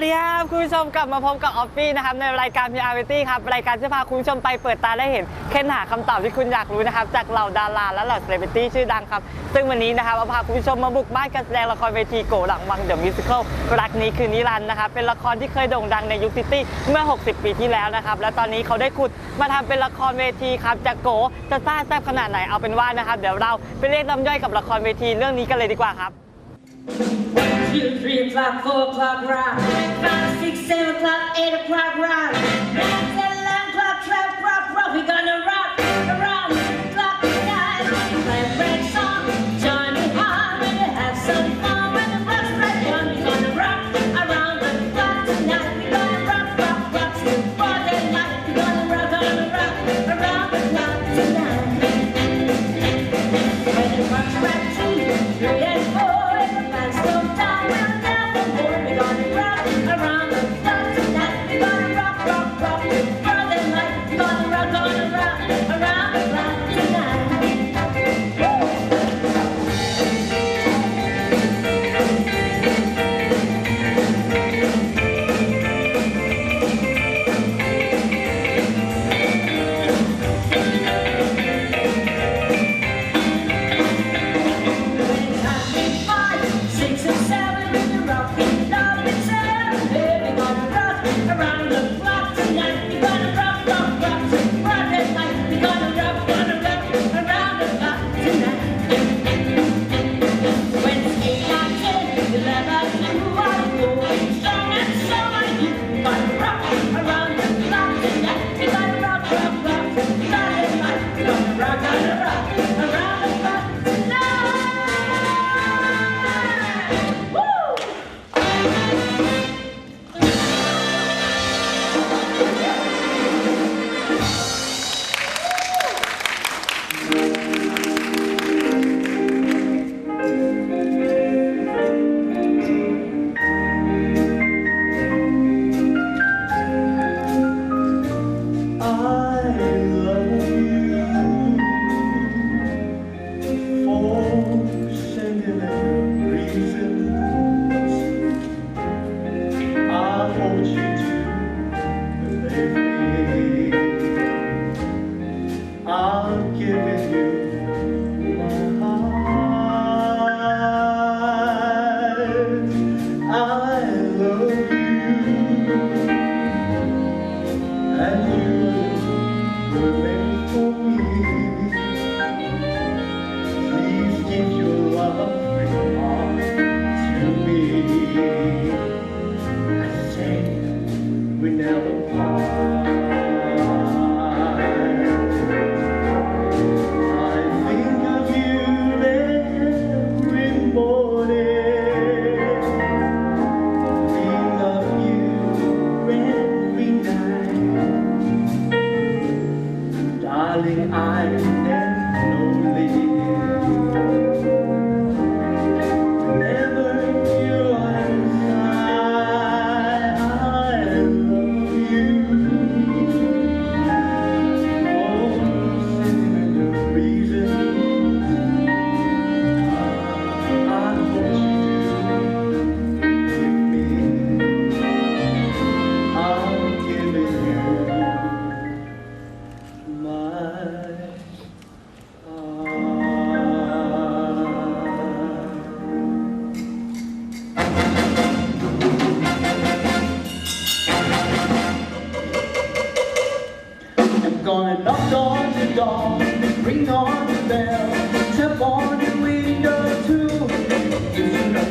วัสดีครับ คุณผู้ชมกลับมาพบกับออฟฟี่นะครับในรายการ p r v t y ครับรายการที่พาคุณผู้ชมไปเปิดตาและเห็นเค้นหาคำตอบที่คุณอยากรู้นะครับจากเหล่าดาราและเหล่าเซเลบริตี้ชื่อดังครับซึ่งวันนี้นะครับเอาพาคุณผู้ชมมาบุกบ้านการแสดงละครเวทีโกหลังวังเดอะมิวสิควลรักนี้คือนิรันดร์นะครับเป็นละครที่เคยโด่งดังในยุคซิตี้เมื่อ 60 ปีที่แล้วนะครับและตอนนี้เขาได้ขุดมาทำเป็นละครเวทีครับจากโกจะซ่าแซ่บขนาดไหนเอาเป็นว่านะครับเดี๋ยวเราไปเรียกน้ำย่อยกับละครเวทีเรื่องนี้กันเลยดีกว่าครับ two, three o'clock, four o'clock, rock. Five, six, seven o'clock, eight o'clock, rock. Nine, ten, eleven o'clock, twelve o'clock, rock. We gonna rock around the clock tonight. Play a great song, join me hard, you have some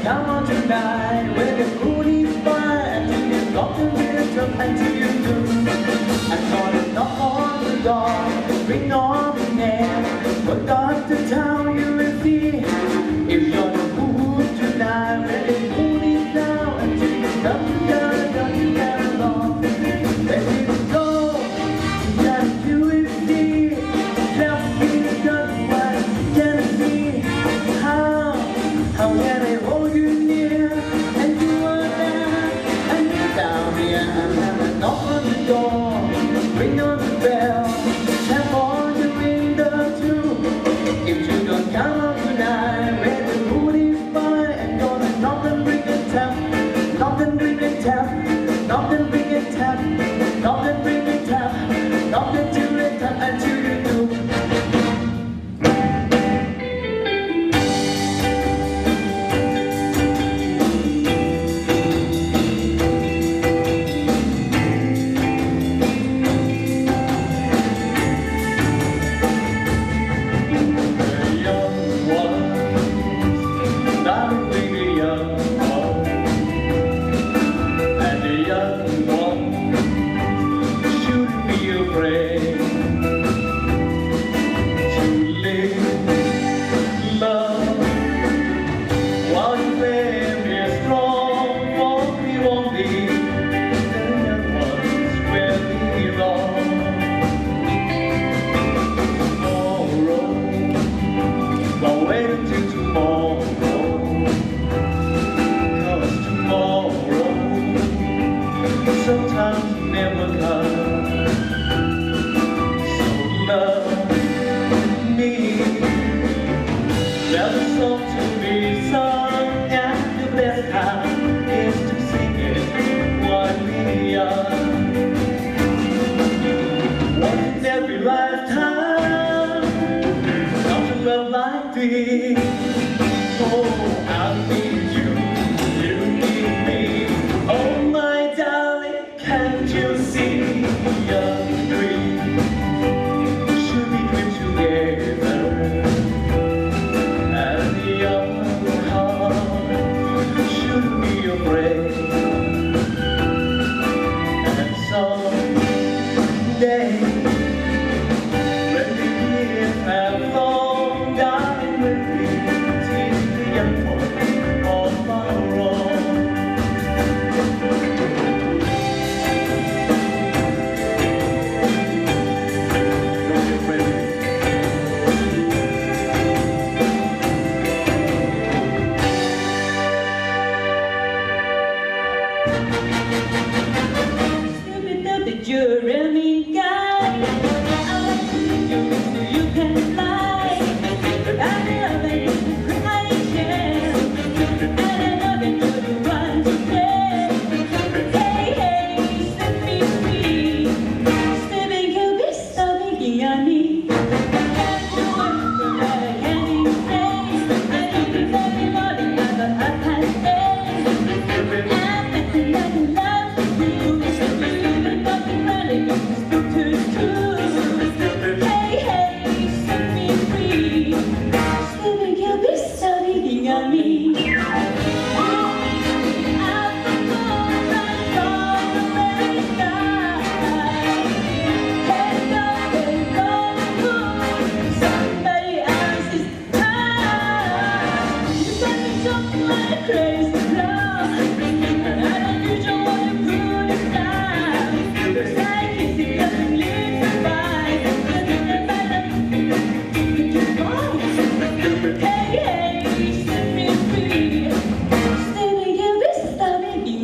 someone to die With a moody fire Until you're talking to your drum Until you do I'm gonna on the door Bring on the air We'll town, you will see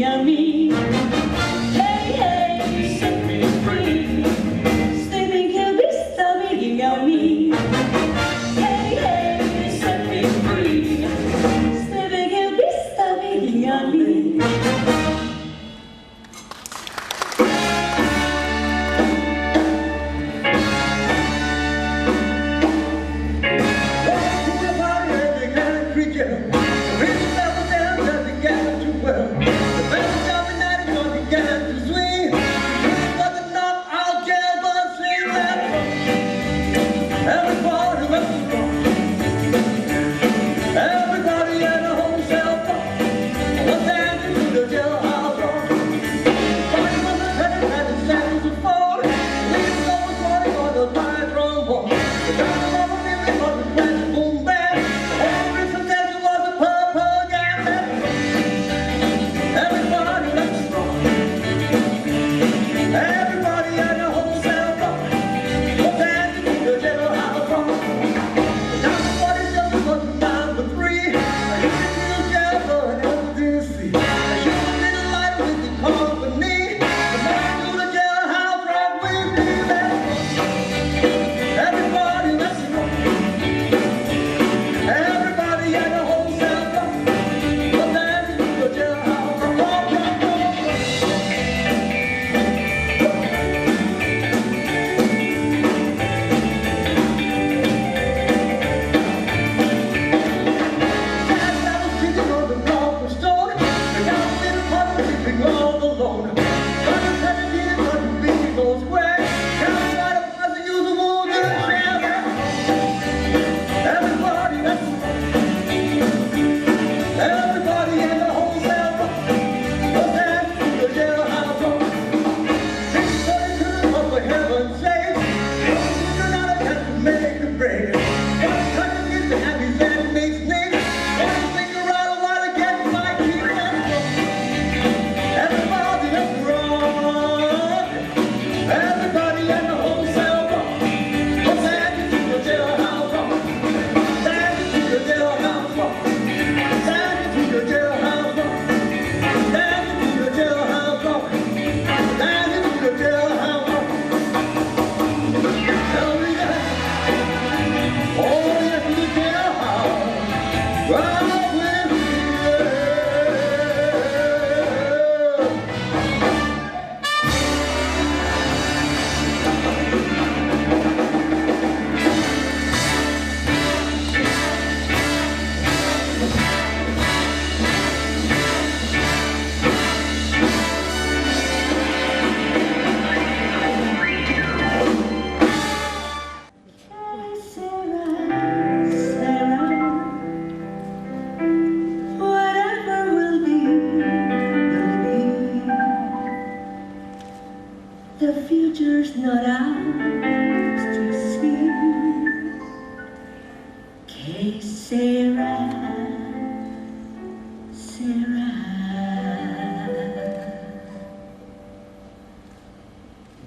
a mí.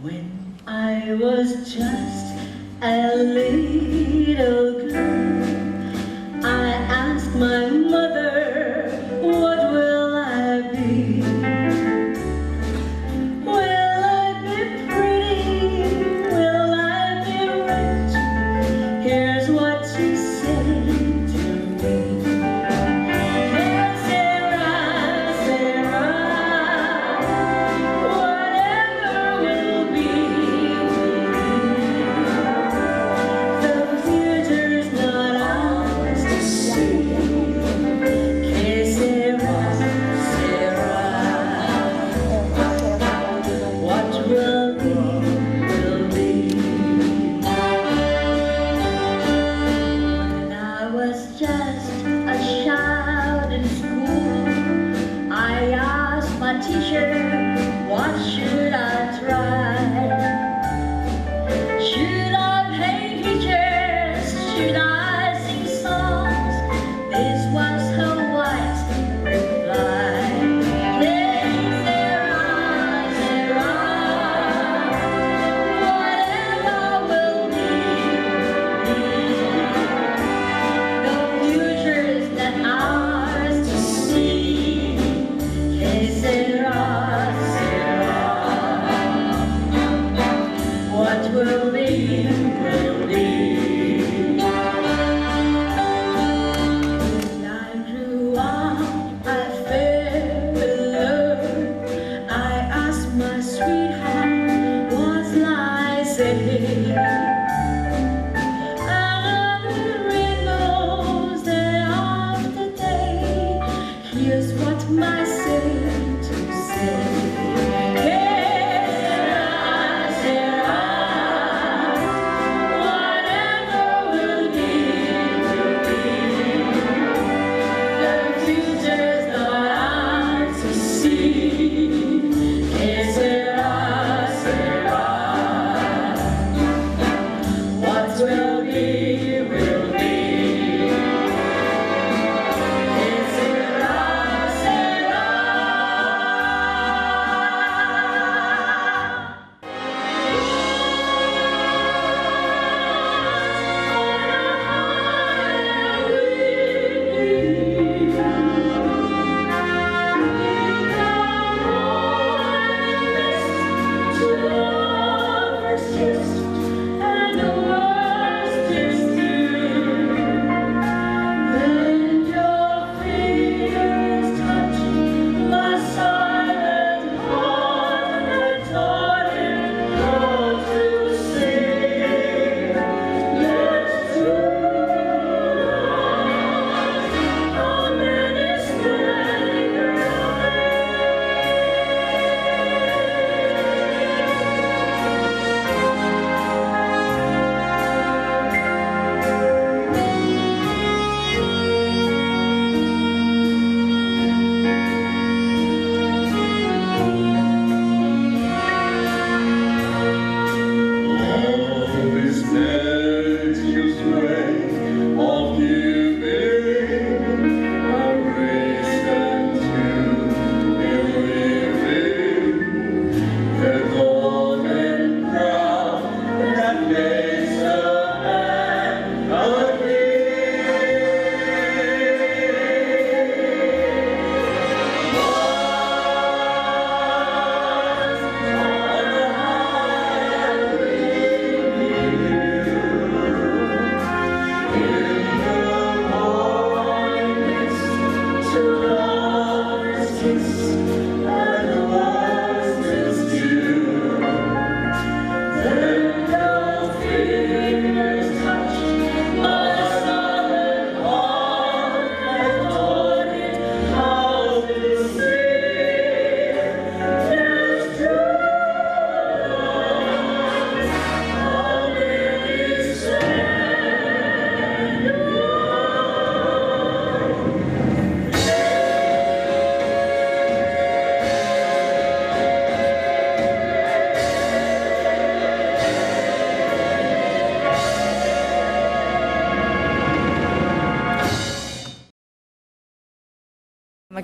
When I was just a little girl.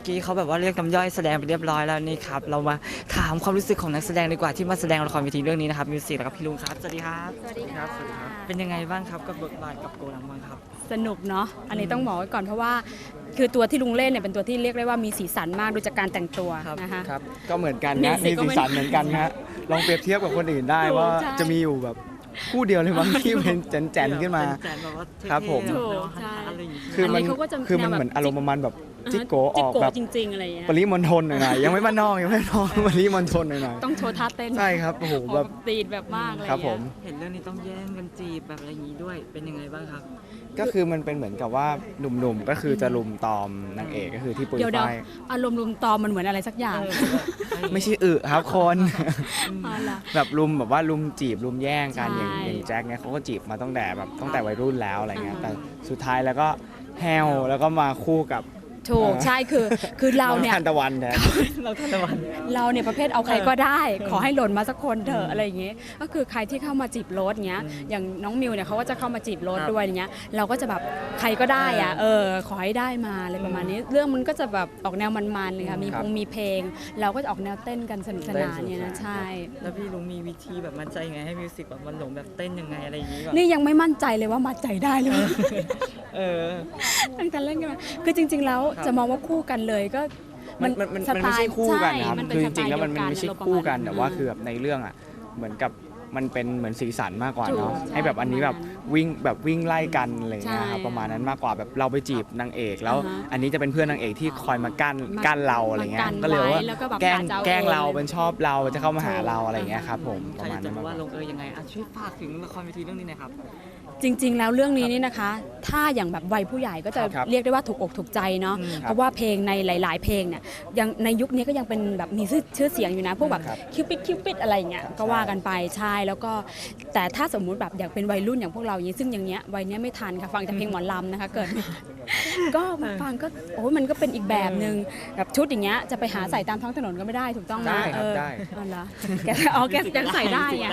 กี้เขาแบบว่าเรียกน้ำย่อยแสดงไปเรียบร้อยแล้วนี่ครับ เรามาถามความรู้สึกของนักแสดงดีกว่าที่มาแสดงละครเวทีเรื่องนี้นะครับมิวสิกแล้วก็พี่ลุงครับสวัสดีครับสวัสดีครับ เป็นยังไงบ้างครับกับบทบาทกับโกลังมังครับ สนุกเนาะ อันนี้ต้องบอกไว้ก่อนเพราะว่า คือตัวที่ลุงเล่นเนี่ยเป็นตัวที่เรียกได้ว่ามีสีสันมากดูจากการแต่งตัวครับ นะคะ ครับ ก็เหมือนกันมีนะสิมีก็สีไม่ สันเหมือนกันฮะลองเปรียบเทียบกับคนอื่นได้ถูกว่าใช่จะมีอยู่แบบ คู่เดียวเลยบางที่เป็นแจนๆขึ้นมา แจนๆแบบว่าเท่ๆครับผมแบบถูกแนวใช่ อะไรอย่างงี้คือมันอันนี้เขาก็จะคือมันแนวแบบ เหมือนอารมณ์ประมาณแบบจิโกออกจิแบบจริงๆ อะไรอย่างเงี้ยปริมณฑลหน่อยๆยังไม่บ้านนอกยังไม่บ้านนอกปริมณฑลหน่อยต้องโชว์ท่าเต้นๆใช่ครับโอ้โหโอ้แบแบบบ ตีดแบบมากอะไรอครัย่าบงผเงี้มยเห็นเรื่องนี้ต้องแย่งกันจีบแบบอะไรอย่างนี้ด้วย เป็นยังไงบ้างครับ ก็คือมันเป็นเหมือนกับว่าหนุ่มๆก็คือจะลุมตอมนางเอกก็คือที่ปุยเดี๋ยวเดี๋ยวฝ้ายอารมณ์ลุมตอมมันเหมือนอะไรสักอย่างไม่ใช่อึครับคน อ๋อเหรอ แบบลุมแบบว่าลุมจีบลุมแย่งกันใช่อย่างอย่างแจ็คเนี่ยเขาก็จีบมาตั้งแต่แบบตั้งแต่วัยรุ่นแล้วอะไรเงี้ยอ่า แต่สุดท้ายแล้วก็แฮวแล้วก็มาคู่กับ ถูกใช่คือคือเราเนี่ยองทันตะวันแทน เราทันตะวัน เราเนี่ยประเภทเอาใครก็ได้ ขอให้หล่นมาสักคนเถอะอะไรอย่างเงี้ยก็คือใครที่เข้ามาจีบรถเงี้ยอย่างน้องมิวเนี่ยเขาก็จะเข้ามาจีบรถครับด้วยอย่างเงี้ยเราก็จะแบบใครก็ได้อะเออเออขอให้ได้มาอะไรประมาณนี้ เรื่องมันก็จะแบบออกแนวมันๆเลยค่ะมีครัพบงมีเพลง เราก็จะออกแนวเต้นกันสนุกสนานเนี่ยนะใช่ แล้วพี่ลุงมีวิธีแบบมั่นใจยังไงให้มิวสิกแบบมันหลงแบบเต้นยังไงอะไรอย่างนี้แบบนี่ยังไม่มั่นใจเลยว่ามัดใจได้เลยเออ ตั้งแต่เล่นกันมาคือจริง ๆ แล้วครับจะมองว่าคู่กันเลยก็มันมันมันสมันตไม่ล์ใช่คู่กันนะครับใช่มัเป็คือจสตริงๆแล้วมันเดียไม่ใช่อารณ์คู่กันประมาณแต่ว่าคือแบบในเรื่องอะเหมือนกับมันเป็นเหมือนสีสันมากกว่าถูกเนาะใช่ให้แบบอันนี้แบบประมาณนั้นวิ่งแบบวิ่งไล่กันอะไรอย่างเงี้ยครับใช่ประมาณนั้นมากกว่าแบบเราไปจีบนางเอกแล้วอ่าฮะอันนี้จะเป็นเพื่อนนางเอกที่คอยมากั้นมากั้นเราอะไรเงี้มายกันก็เลยว่าไว้แล้วก็แบบแกล้งอาจจะเอาแกล้งเองเราเป็นชอบเราจะเข้ามาหาถูกเราอะไรเงี้ยอ่าครับผมปใครระอมาณยากจะนั้นรู้มากกว่าว่าลงเอยยังไงอะช่วยฝากถึงละครเวทีเรื่องนี้หน่อยครับ จริง ๆ แล้วเรื่องนี้นี่นะคะ ถ้าอย่างแบบวัยผู้ใหญ่ก็จะครับเรียกได้ว่าถูกอกถูกใจเนาะ อืมครับเพราะว่าเพลงในหลาย ๆ เพลงเนี่ยยังในยุคนี้ก็ยังเป็นแบบมีชื่อชื่อเสียงอยู่นะ พวกแบบครับคิวปิดคิวปิดอะไรอย่างเงี้ย ก็ว่ากันไป ใช่ แล้วก็แต่ถ้าสมมุติแบบอยากเป็นวัยรุ่นอย่างพวกเราอย่างนี้ซึ่งอย่างเงี้ยวัยเนี้ยไม่ทันค่ะ ฟังแต่เพลงหมอลำนะคะ เกิด ก็มาฟังก็โอ้ยมันก็เป็นอีกแบบหนึ่งแบบชุดอย่างเงี้ยจะไปหาใส่ตามท้องถนนก็ไม่ได้ถูกต้องไหมได้ครับเออได้อ๋อเหรอแกอ๋อแกยังใส่ได้ไง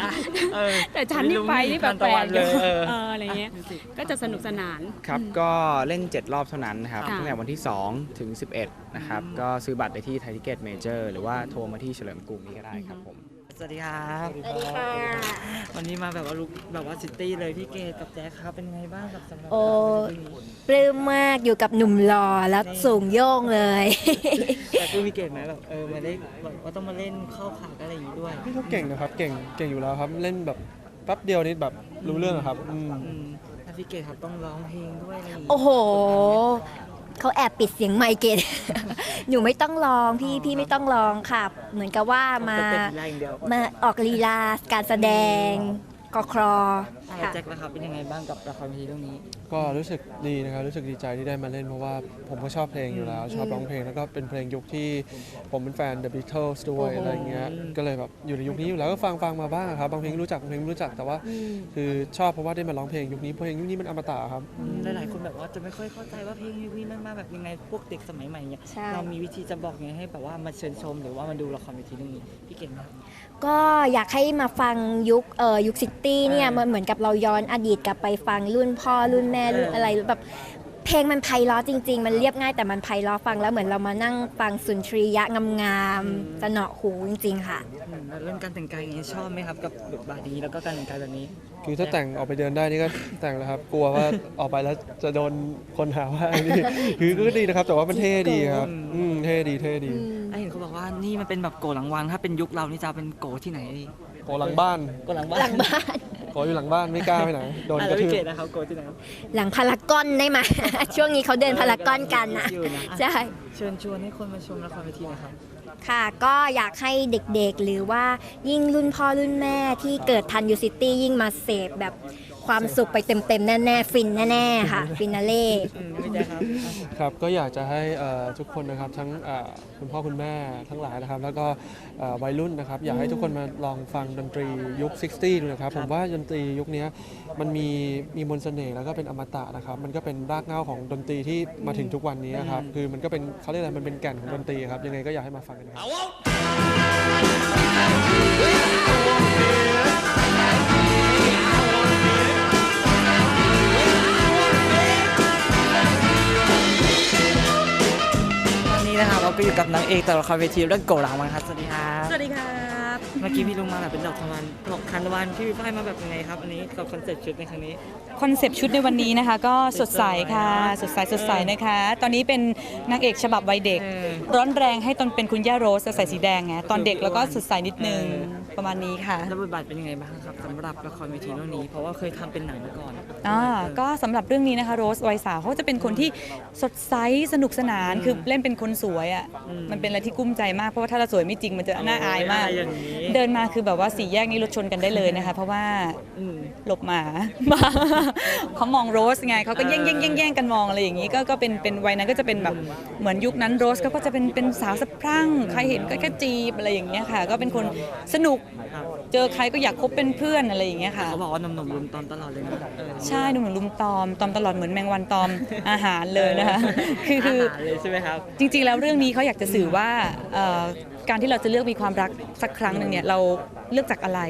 เออแต่ฉันนี่ไปนี่แบบแปลกๆเลยเออ เอออะไรเงี้ยก็จะสนุกสนาน ครับอืมก็เล่น 7 รอบเท่านั้นนะครับค่ะ ตั้งแต่วันที่ 2 ถึง 11 นะครับ ก็ซื้อบัตรได้ที่ไทยทิเก็ตเมเจอร์หรือว่าโทรมาที่เฉลิมกรุงนี้ก็ได้ครับผม สวัสดีครับสวัสดีค่ะวันนี้มาแบบว่าลุกแบบว่าซิตี้เลยพี่เกดกับแจ๊คครับเป็นยังไงบ้างกับสำหรับโอ้ละครเรื่องนี้ปลื้มมากอยู่กับหนุ่มหล่อแล้วสูงโย่งเลย แต่คือพี่เกดไหมแบบเออมาได้แบบว่าต้องมาเล่นเข้าขากันอะไรอย่างนี้ด้วยพี่เขาเก่งนะครับ เก่ง เก่งอยู่แล้วครับ เล่นแบบแป๊บเดียวนี่แบบ รู้เรื่องอะครับอืมอืมแล้วพี่เกดครับต้องร้องเพลงด้วยอะไรอย่างนี้โอ้โห เขาแอบปิดเสียงไมค์เกต หนูไม่ต้องร้องพี่พี่ไม่ต้องร้องค่ะ เหมือนกับว่ามาแต่เป็นอะไรอย่างเดียว มาออกลีลาการแสดง กอครอแล้วค่ะ แจ็คนะครับเป็นยังไงบ้างกับละครเวทีเรื่องนี้ ก็รู้สึกดีนะครับรู้สึกดีใจที่ได้มาเล่นเพราะว่าผมก็ชอบเพลงอยู่แล้ว ชอบร้องเพลงแล้วก็เป็นเพลงยุคที่ผมเป็นแฟน The Beatles ด้วยอะไรเงี้ยก็เลยแบบอยู่ในยุคนี้อยู่แล้วก็ฟังฟังมาบ้างครับบางเพลงรู้จักบางเพลงไม่รู้จักแต่ว่า คือชอบเพราะว่าได้มาร้องเพลงยุคนี้เพลงยุคนี้มันอมตะครับ หลายๆคนแบบว่าจะไม่ค่อยเข้าใจว่าเพลงยุคนี้มันมาแบบยังไงพวกเด็กสมัยใหม่เนี่ยใช่ เรามีวิธีจะบอกยังไงให้แบบว่ามาเชิญชมหรือว่ามาดูละครเวทีเรื่องนี้พี่เก่งครับ ก็อยากให้มาฟังยุคเอ่อยุคซิตี้เนี่ยอ่ามัมันเหมือนกับเราย้อนอดีตกลับไปฟังรุ่นพ่อรุ่นแม่รุ่นเออออะไรแบบ เพลงมันไพเราะจริง ๆ มันเรียบง่ายแต่มันไพเราะฟังแล้วเหมือนเรามานั่งฟังสุนทรียะงามๆสนอหูจริง ๆ ค่ะอืมแล้วเรื่องการแต่งกายอย่างนี้ชอบไหมครับกับบทบาทนี้แล้วก็การแต่งกายแบบนี้ คือถ้าแต่งออกไปเดินได้นี่ก็แต่งแล้วครับ กลัวว่าออกไปแล้วจะโดนคนหาว่าไอ้นี่คือก็ดีนะครับ แต่ว่ามันเท่ดีครับ อืมเท่ดีเท่ดีไอ้เห็นเขาบอกว่านี่มันเป็นแบบโกหลังวังถ้าเป็นยุคเรานี่จะเอาเป็นโกที่ไหนดีโกหลังบ้าน โกหลังบ้านหลังบ้าน โกอยู่หลังบ้านไม่กล้าไปไหนโดนอะกแล้วระทืพี่บเกดนะครับโกที่ไหนครับหลังพารากอนได้ไหม ช่วงนี้เขาเดินพารากอนกันนะอยู่นะใช่เชิญชวนให้คนมาชมละครเวทีหนะครับ ค่ะก็อยากให้เด็กๆ หรือว่ายิ่งรุ่นพ่อรุ่นแม่ที่เกิดทันยูซิตี้ยิ่งมาเสพแบบ ความสุขไปเต็มๆ แน่ๆ ฟินแน่ๆ ค่ะฟินาเล่อืมพี่แจ๊คครับครับก็อยากจะให้เอ่อทุกคนนะครับทั้งเอ่อคุณพ่อคุณแม่ทั้งหลายนะครับ แล้วก็เอ่อวัยรุ่นนะครับ อยากให้ทุกคนมาลองฟังดนตรียุค 60 ดูนะครับ ผมว่าดนตรียุคเนี้ยมันมีมีมนต์เสน่ห์แล้วก็เป็นอมตะนะครับ มันก็เป็นรากเหง้าของดนตรีที่มาถึงทุกวันนี้ครับคือมันก็เป็นเขาเรียกอะไรมันเป็นแก่นของดนตรีครับยังไงก็อยากให้มาฟังกันครับต นนี้นะครับก็อยู่กับนางเอกแต่ละครเวทีเรื่องโกหลังวังครับสวัสดีครับสวัสดีครับเมื่อกี้พี่ลุงมาแบบเป็นดอกทานดอกทานตะวันพี่วิฟ้ายมาแบบยังไงครับอันนี้กับคอนเซ็ปต์ชุดในครั้งนี้ คอนเซปต์ชุดในวันนี้นะคะก็สดใสค่ะ สดใสสดใสนะคะ ตอนนี้เป็นนางเอกฉบับวัยเด็กเออร้อนแรงให้ตอนเป็นคุณย่าโรสใส่สีแดงไงตอนเด็กแล้วก็สดใสนิดนึงเออประมาณนี้ค่ะแล้วบทบาทเป็นยังไงบ้างครับสำหรับละครเวทีเรื่องนี้ เพราะว่าเคยทำเป็นหนังมาก่อน อ่าก็สำหรับเรื่องนี้นะคะโรสวัยสาวเขาจะเป็นคนที่สดใสสนุกสนานคือเล่นเป็นคนสวยอะอืมมันเป็นอะไรที่กุ้มใจมากเพราะว่าถ้าเราสวยไม่จริงมันจะน่าอายมาก อะไรอย่างนี้ เดินมาคือแบบว่าสี่แยกนี้รถชนกันได้เลยนะคะ เพราะว่าอืม หลบหมา เขามองโรสไงเขาก็แย่งแย่งแย่งแย่งกันมองอะไรอย่างนี้ก็ก็เป็นเป็นวัยนั้นก็จะเป็นแบบเหมือนยุคนั้นโรสก็จะเป็นเป็นสาวสะพรั่งใครเห็นก็แค่จีบอะไรอย่างเงี้ยค่ะ ก็เป็นคนสนุกครับ เจอใครก็อยากคบเป็นเพื่อนอะไรอย่างเงี้ยค่ะ เขาบอกว่าหนุ่มๆรุมตอนตลอดเลยนะเออ ใช่หนูเหมือนลุมตอมตอมตลอดเหมือนแมงวันตอม อาหารเลยนะคะ คือคืออาหารเลยใช่ไหมครับ จริงๆ แล้วเรื่องนี้เขาอยากจะสื่อว่าเอ่อ การที่เราจะเลือกมีความรักสักครั้งหนึ่งเนี่ยเราเลือกจากอะไร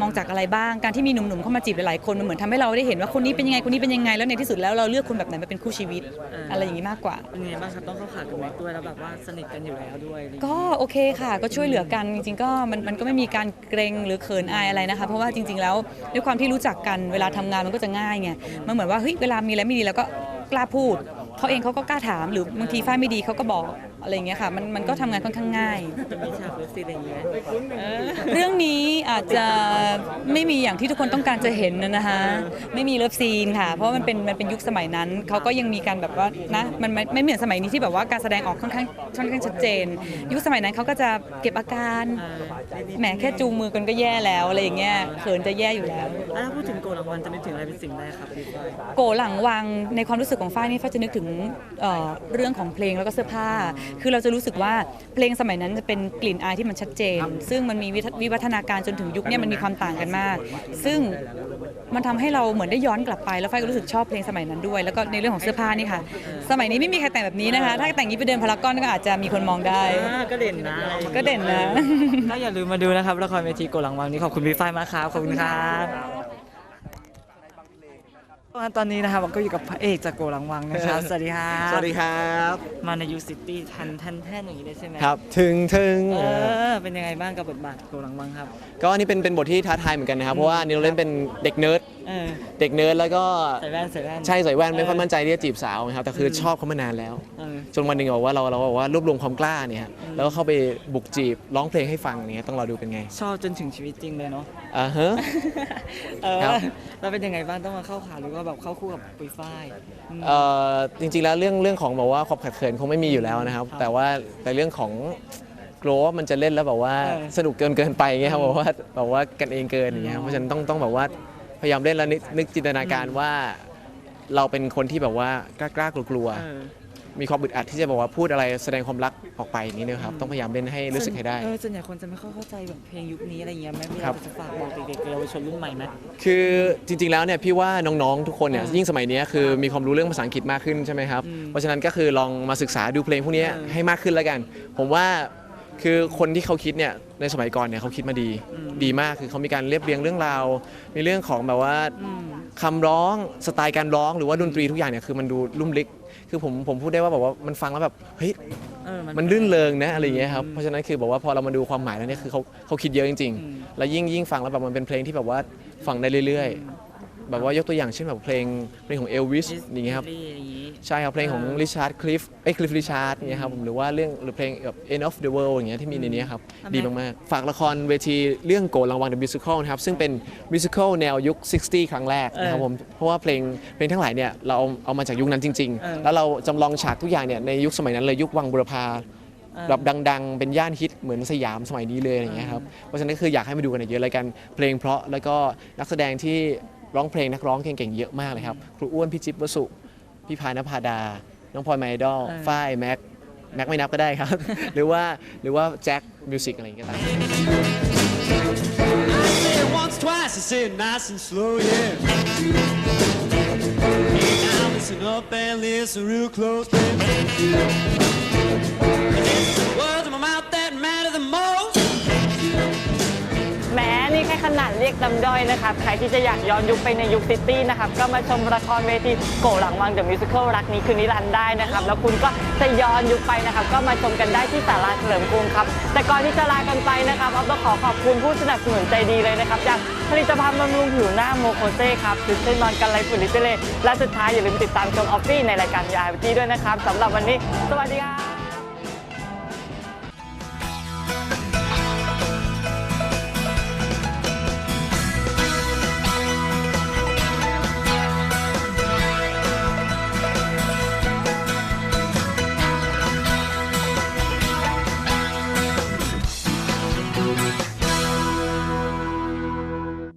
มองจากอะไรบ้างการที่มีหนุ่มๆเข้ามาจีบหลายๆคนมันเหมือนทำให้เราได้เห็นว่าคนนี้เป็นยังไงคนนี้เป็นยังไงแล้วในที่สุดแล้วเราเลือกคนแบบไหนมาเป็นคู่ชีวิตเออออะไรอย่างนี้มากกว่า เป็นยังไงบ้างครับต้องเข้าขากับแม็กด้วยแล้วแบบว่าสนิทกันอยู่แล้วด้วยอะไรอย่างเงี้ย ก็โอเคค่ะ ก็ช่วยเหลือกันจริงๆก็มันมันก็ไม่มีการเกรงหรือเขินอายอะไรนะคะ เพราะว่าจริง ๆ แล้วด้วยความที่รู้จักกันเวลาทำงานมันก็จะง่ายไงมันเหมือนว่าเฮ้ยเวลามีอะไรไม่ดีแล้วก็กล้าพูดเขาเองเขาก็กล้าถามหรือบางทีฝ้ายไม่ดีเขาก็บอก อะไรอย่างเงี้ยค่ะมันมันก็ทำงานค่อนข้างง่ายจะมีฉากเลิฟซีนอะไรอย่างเงี้ยเออเรื่องนี้อาจจะไม่มีอย่างที่ทุกคนต้องการจะเห็นนะนะคะ ไม่มีเลิฟซีนค่ะ เพราะมันเป็นมันเป็นยุคสมัยนั้น เขาก็ยังมีการแบบว่านะมันไม่ไม่เหมือนสมัยนี้ที่แบบว่าการแสดงออกค่อนข้างค่อนข้างชัดเจน ยุคสมัยนั้นเขาก็จะเก็บอาการเออแหมแค่จูงมือกันก็แย่แล้วอะไรอย่างเงี้ยเขินจะแย่อยู่แล้วแล้วถ้าพูดถึงโกรางวัลจะนึกถึงอะไรเป็นสิ่งแรกครับพี่ฝ้ายโกหลังวังในความรู้สึกของฝ้ายนี่ฝ้ายจะนึกถึงเอ่อเรื่องของเพลงแล้วก็เสื้อผ้าคือเราจะรู้สึกว่าเพลงสมัยนั้นจะเป็นกลิ่นอายที่มันชัดเจน ซึ่งมันมีวิทวิวัฒนาการจนถึงยุคเนี้มันมีความต่างกันมาก ซึ่งมันทำให้เราเหมือนได้ย้อนกลับไป แล้วฝ้ายก็รู้สึกชอบเพลงสมัยนั้นด้วย แล้วก็ในเรื่องของเสื้อผ้านี่ค่ะ สมัยนี้ไม่มีใครแต่งแบบนี้นะคะ ถ้าแต่งนี้ไปเดินพารากอนก็อาจจะมีคนมองได้อ่าก็เด่นนะอะไรอย่างงี้ก็เด่นนะ ก็อย่าลืมมาดูนะครับละครเวทีโกหลังวังนี้ขอบคุณพี่ฝ้ายมากครับ ขอบคุณครับ ตอนนี้นะครับผมก็อยู่กับพระเอกจากโกหลังวังนะครับ สวัสดีครับสวัสดีครับ มาในยูซิตี้ทันทันแท่นอย่างนี้ได้ใช่ไหมครับ ถึงถึงเออเป็นยังไงบ้างกับบทบาทโกหลังวังครับ ก็อันนี้เป็นเป็นบทที่ท้าทายเหมือนกันนะครับ เพราะว่าอันนี่เราเล่นเป็นเด็กเนิร์ด เออเด็กเนิร์ดแล้วก็ใส่แว่นใส่แว่น ใช่ใส่แว่นไม่ค่อยมั่นใจที่จะจีบสาวนะครับแต่คือชอบเขามานานแล้ว เออ จนวันหนึ่งบอกว่าเราเราบอกว่ารวบรวมความกล้าเนี่ยฮะแล้วก็เข้าไปบุกจีบร้องเพลงให้ฟังเนี่ยต้องรอดูเป็นไงชอบจนถึงชีวิตจริงเลยเนาะ อ่าฮะ เออครับแล้วเป็นยังไงบ้างต้องมาเข้าขาหรือว่าแบบเข้าคู่กับปุยฝ้ายอืม เอ่อจริงๆแล้วเรื่องเรื่องของแบบว่าความขัดเขินคงไม่มีอยู่แล้วนะครับแต่ว่าแต่เรื่องของกลัวว่ามันจะเล่นแล้วแบบว่าเออสนุกเกินเกินไปเงี้ยครับแบบว่าแบบว่ากันเองเกินอย่างเงี้ยครับเพราะฉะนั้นต้องต้องแบบว่า พยายามเล่นแล้วนึกนึกจินตนาการว่า เราเป็นคนที่แบบว่ากล้ากล้ากลัวกลัวๆเออมีความอึดอัดที่จะบอกว่าพูดอะไรแสดงความรักออกไปอย่างนี้นะครับต้องพยายามเล่นให้รู้สึกให้ได้ เออส่วนใหญ่คนจะไม่ค่อยเข้าใจแบบเพลงยุคนี้อะไรเงี้ยแม่พี่ครัเราบ จะฝากบอกเด็กๆเยาวชนรุ่นใหม่ไหม คือจริงๆ แล้วเนี่ยพี่ว่าน้องๆ ทุกคนเนี่ยเออยิ่งสมัยเนี้ยคือมีความรู้เรื่องภาษาอังกฤษมากขึ้นใช่ไหมครับ อืมเพราะฉะนั้นก็คือลองมาศึกษาดูเพลงพวกเนี้ยเออให้มากขึ้นแล้วกัน ผมว่า คือคนที่เขาคิดเนี่ยในสมัยก่อนเนี่ยเขาคิดมาดีอืมดีมากคือเขามีการเรียบเรียงเรื่องราวในเรื่องของแบบว่าอืมคำร้องสไตล์การร้องหรือว่าดนตรีทุกอย่างเนี่ยคือมันดูลุ่มลึก คือผมผมพูดได้ว่าแบบว่ามันฟังแล้วแบบเฮ้ยเออมันลื่นเริงนะอะไรอย่างเงี้ยครับอืมเพราะฉะนั้นคือบอกว่าพอเรามาดูความหมายแล้วเนี่ยคือเขาเขาคิดเยอะจริงอืมๆแล้วยิ่งยิ่งฟังแล้วแบบมันเป็นเพลงที่แบบว่าฟังได้เรื่อย ๆ แบบว่ายกตัวอย่างเช่นแบบเพลงเพลงของเอลวิสอย่างเงี้ยครับ Disney อย่างงี้ใช่ครับเพลงของเออริชาร์ดคลิฟเอ้ยคลิฟริชาร์ดเงี้ยครับผมหรือว่าเรื่องหรือเพลงแบบ End of the World อย่างเงี้ยที่มีในนี้ครับทำไมดีมากๆ ฝากละครเวทีเรื่องโกรางวัล The Musical นะครับ ซึ่งเป็นมิวสิควลแนวยุค 60 ครั้งแรกนะครับผม เพราะว่าเพลงเพลงทั้งหลายเนี่ยเราเอาเอามาจากยุคนั้นจริงเออๆแล้วเราจำลองฉากทุกอย่างเนี่ยในยุคสมัยนั้นเลยยุควังบุรพาเออแบบดังๆ เป็นย่านฮิตเหมือนสยามสมัยนี้เลยอะไรอย่างเงี้ยครับ เพราะฉะนั้นคืออยากให้มาดูกันเยอะๆเลยกัน เพลงเพราะแล้วก็นักแสดงที่ ร้องเพลงนักร้องเก่งๆเยอะมากเลยครับ ครูอ้วนพี่จิ๊บวสุ พี่พายนภาดา น้องพลอยไมดอลเออฝ้ายแม็กแม็กไม่นับก็ได้ครับ หรือว่าหรือว่าแจ็คมิวสิกอะไรอย่างเงี้ยก็ตาม say it once, twice, I say it nice and slow, yeah. Hey, now listen up and listen real close, baby. เรียกน้ำย่อยนะครับ ใครที่จะอยากย้อนยุคไปในยุคซิตี้นะครับ ก็มาชมละครเวทีโกหลังวังเดอะมิวสิควลรักนี้คืนนิรันดร์ได้นะครับ แล้วคุณก็จะย้อนยุคไปนะครับ ก็มาชมกันได้ที่ศาลาเฉลิมกรุงครับ แต่ก่อนที่จะลากันไปนะครับออฟต้องขอขอบคุณผู้สนับสนุนใจดีเลยนะครับอย่างผลิตภัณฑ์บำรุงผิวหน้าโมโคเซ่ครับชุดเส้นนอนกันไรฝุ่นลิเตเลและสุดท้ายอย่าลืมติดตามชมออฟฟี่ในรายการยาวิตี้ด้วยนะครับสำหรับวันนี้ สวัสดีครับ